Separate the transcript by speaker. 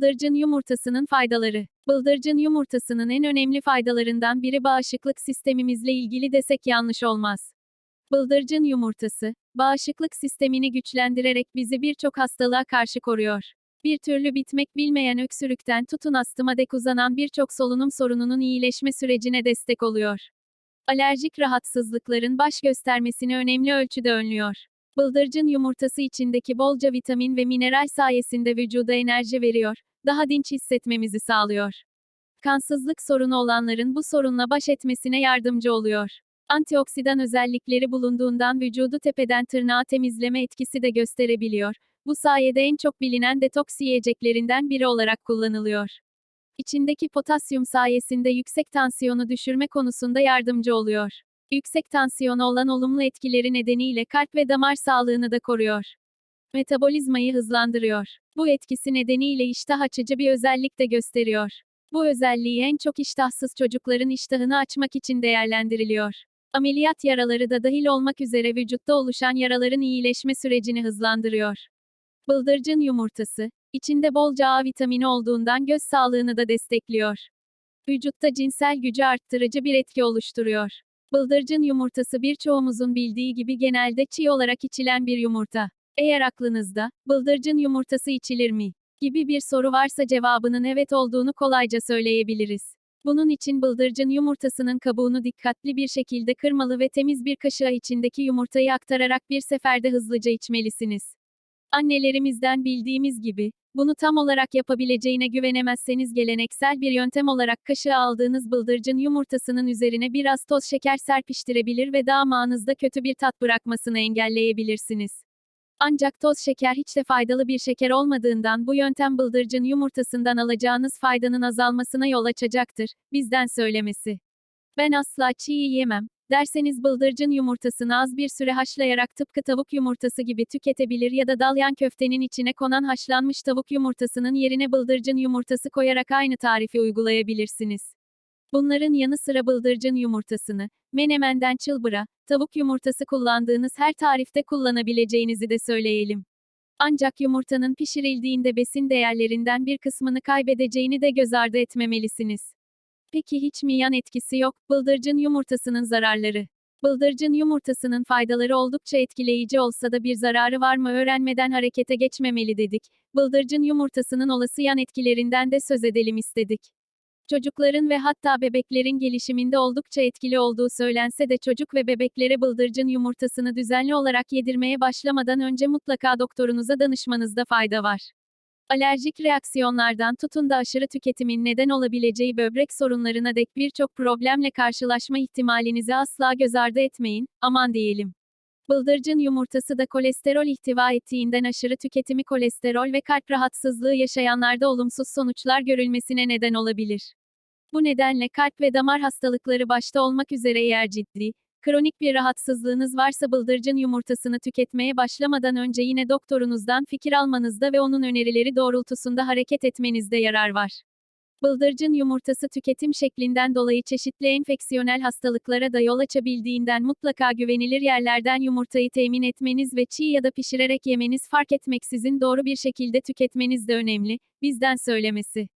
Speaker 1: Bıldırcın yumurtasının faydaları. Bıldırcın yumurtasının en önemli faydalarından biri bağışıklık sistemimizle ilgili desek yanlış olmaz. Bıldırcın yumurtası, bağışıklık sistemini güçlendirerek bizi birçok hastalığa karşı koruyor. Bir türlü bitmek bilmeyen öksürükten tutun astıma dek uzanan birçok solunum sorununun iyileşme sürecine destek oluyor. Alerjik rahatsızlıkların baş göstermesini önemli ölçüde önlüyor. Bıldırcın yumurtası içindeki bolca vitamin ve mineral sayesinde vücuda enerji veriyor, daha dinç hissetmemizi sağlıyor. Kansızlık sorunu olanların bu sorunla baş etmesine yardımcı oluyor. Antioksidan özellikleri bulunduğundan vücudu tepeden tırnağa temizleme etkisi de gösterebiliyor. Bu sayede en çok bilinen detoks yiyeceklerinden biri olarak kullanılıyor. İçindeki potasyum sayesinde yüksek tansiyonu düşürme konusunda yardımcı oluyor. Yüksek tansiyona olan olumlu etkileri nedeniyle kalp ve damar sağlığını da koruyor. Metabolizmayı hızlandırıyor. Bu etkisi nedeniyle iştah açıcı bir özellik de gösteriyor. Bu özelliği en çok iştahsız çocukların iştahını açmak için değerlendiriliyor. Ameliyat yaraları da dahil olmak üzere vücutta oluşan yaraların iyileşme sürecini hızlandırıyor. Bıldırcın yumurtası, içinde bolca A vitamini olduğundan göz sağlığını da destekliyor. Vücutta cinsel gücü arttırıcı bir etki oluşturuyor. Bıldırcın yumurtası birçoğumuzun bildiği gibi genelde çiğ olarak içilen bir yumurta. Eğer aklınızda, bıldırcın yumurtası içilir mi? gibi bir soru varsa cevabının evet olduğunu kolayca söyleyebiliriz. Bunun için bıldırcın yumurtasının kabuğunu dikkatli bir şekilde kırmalı ve temiz bir kaşığa içindeki yumurtayı aktararak bir seferde hızlıca içmelisiniz. Annelerimizden bildiğimiz gibi, bunu tam olarak yapabileceğine güvenemezseniz geleneksel bir yöntem olarak kaşığa aldığınız bıldırcın yumurtasının üzerine biraz toz şeker serpiştirebilir ve damağınızda kötü bir tat bırakmasını engelleyebilirsiniz. Ancak toz şeker hiç de faydalı bir şeker olmadığından bu yöntem bıldırcın yumurtasından alacağınız faydanın azalmasına yol açacaktır, bizden söylemesi. Ben asla çiğ yiyemem, derseniz bıldırcın yumurtasını az bir süre haşlayarak tıpkı tavuk yumurtası gibi tüketebilir ya da dalyan köftenin içine konan haşlanmış tavuk yumurtasının yerine bıldırcın yumurtası koyarak aynı tarifi uygulayabilirsiniz. Bunların yanı sıra bıldırcın yumurtasını, menemenden çılbıra, tavuk yumurtası kullandığınız her tarifte kullanabileceğinizi de söyleyelim. Ancak yumurtanın pişirildiğinde besin değerlerinden bir kısmını kaybedeceğini de göz ardı etmemelisiniz. Peki hiç mi yan etkisi yok? Bıldırcın yumurtasının zararları. Bıldırcın yumurtasının faydaları oldukça etkileyici olsa da bir zararı var mı öğrenmeden harekete geçmemeli dedik. Bıldırcın yumurtasının olası yan etkilerinden de söz edelim istedik. Çocukların ve hatta bebeklerin gelişiminde oldukça etkili olduğu söylense de çocuk ve bebeklere bıldırcın yumurtasını düzenli olarak yedirmeye başlamadan önce mutlaka doktorunuza danışmanızda fayda var. Alerjik reaksiyonlardan tutun da aşırı tüketimin neden olabileceği böbrek sorunlarına dek birçok problemle karşılaşma ihtimalinizi asla göz ardı etmeyin, aman diyelim. Bıldırcın yumurtası da kolesterol ihtiva ettiğinden aşırı tüketimi kolesterol ve kalp rahatsızlığı yaşayanlarda olumsuz sonuçlar görülmesine neden olabilir. Bu nedenle kalp ve damar hastalıkları başta olmak üzere eğer ciddi, kronik bir rahatsızlığınız varsa bıldırcın yumurtasını tüketmeye başlamadan önce yine doktorunuzdan fikir almanızda ve onun önerileri doğrultusunda hareket etmenizde yarar var. Bıldırcın yumurtası tüketim şeklinden dolayı çeşitli enfeksiyonel hastalıklara da yol açabildiğinden mutlaka güvenilir yerlerden yumurtayı temin etmeniz ve çiğ ya da pişirerek yemeniz fark etmeksizin doğru bir şekilde tüketmeniz de önemli, bizden söylemesi.